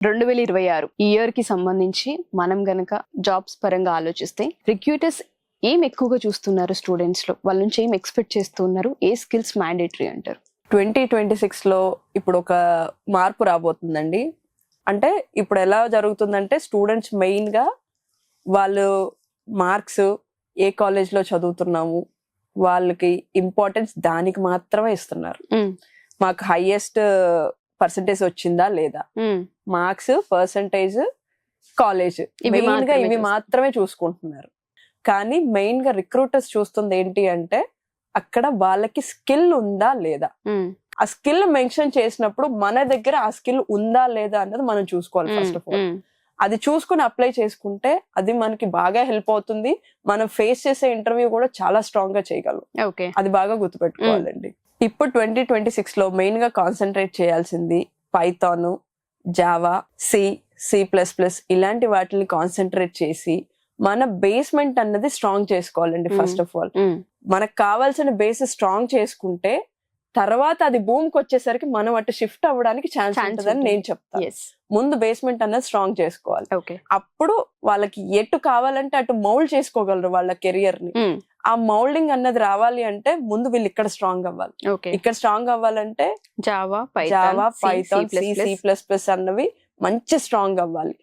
రెండు వేల ఇరవై ఆరు ఈ ఇయర్కి సంబంధించి మనం గనక జాబ్స్ పరంగా ఆలోచిస్తే రిక్రూటర్స్ ఏం ఎక్కువగా చూస్తున్నారు స్టూడెంట్స్లో వాళ్ళ నుంచి ఏం ఎక్స్పెక్ట్ చేస్తున్నారు ఏ స్కిల్స్ మ్యాండేటరీ అంటారు? ట్వంటీ ట్వంటీ సిక్స్లో ఇప్పుడు ఒక మార్పు రాబోతుందండి. అంటే ఇప్పుడు ఎలా జరుగుతుందంటే స్టూడెంట్స్ మెయిన్గా వాళ్ళు మార్క్స్ ఏ కాలేజ్లో చదువుతున్నాము వాళ్ళకి ఇంపార్టెన్స్ దానికి మాత్రమే ఇస్తున్నారు. మాకు హైయెస్ట్ పర్సంటేజ్ వచ్చిందా లేదా? మార్క్స్ పర్సంటేజ్ కాలేజ్ ఇవి మెయిన్గా ఇవి. మాత్రమే చూసుకుంటున్నారు. కానీ మెయిన్గా రిక్రూటర్స్ చూస్తుంది ఏంటి అంటే అక్కడ వాళ్ళకి స్కిల్ ఉందా లేదా? ఆ స్కిల్ మెన్షన్ చేసినప్పుడు మన దగ్గర ఆ స్కిల్ ఉందా లేదా అన్నది మనం చూసుకోవాలి ఫస్ట్ ఆఫ్ ఆల్ అది చూసుకుని అప్లై చేసుకుంటే అది మనకి బాగా హెల్ప్ అవుతుంది. మనం ఫేస్ చేసే ఇంటర్వ్యూ కూడా చాలా స్ట్రాంగ్గా చేయగలం. ఓకే. అది బాగా గుర్తుపెట్టుకోవాలండి. ఇప్పుడు ట్వంటీ ట్వంటీ సిక్స్లో మెయిన్గా కాన్సన్ట్రేట్ చేయాల్సింది Python Java C C plus plus ఇలాంటి వాటిని కాన్సన్ట్రేట్ చేసి మన బేస్మెంట్ అన్నది స్ట్రాంగ్ చేసుకోవాలండి. ఫస్ట్ ఆఫ్ ఆల్ మనకు కావాల్సిన బేస్ స్ట్రాంగ్ చేసుకుంటే తర్వాత అది భూమ్కి వచ్చేసరికి మనం అటు షిఫ్ట్ అవ్వడానికి ఛాన్స్ ఉంటుందని ఉంటుంది. నేను చెప్తాను ముందు బేస్మెంట్ అన్నది స్ట్రాంగ్ చేసుకోవాలి. అప్పుడు వాళ్ళకి ఎటు కావాలంటే అటు మౌల్డ్ చేసుకోగలరు వాళ్ళ కెరియర్ని. ఆ మౌల్డింగ్ అన్నది రావాలి అంటే ముందు వీళ్ళు ఇక్కడ స్ట్రాంగ్ అవ్వాలి. ఇక్కడ స్ట్రాంగ్ అవ్వాలంటే Java Java Python C plus plus అన్నవి మంచి స్ట్రాంగ్ అవ్వాలి.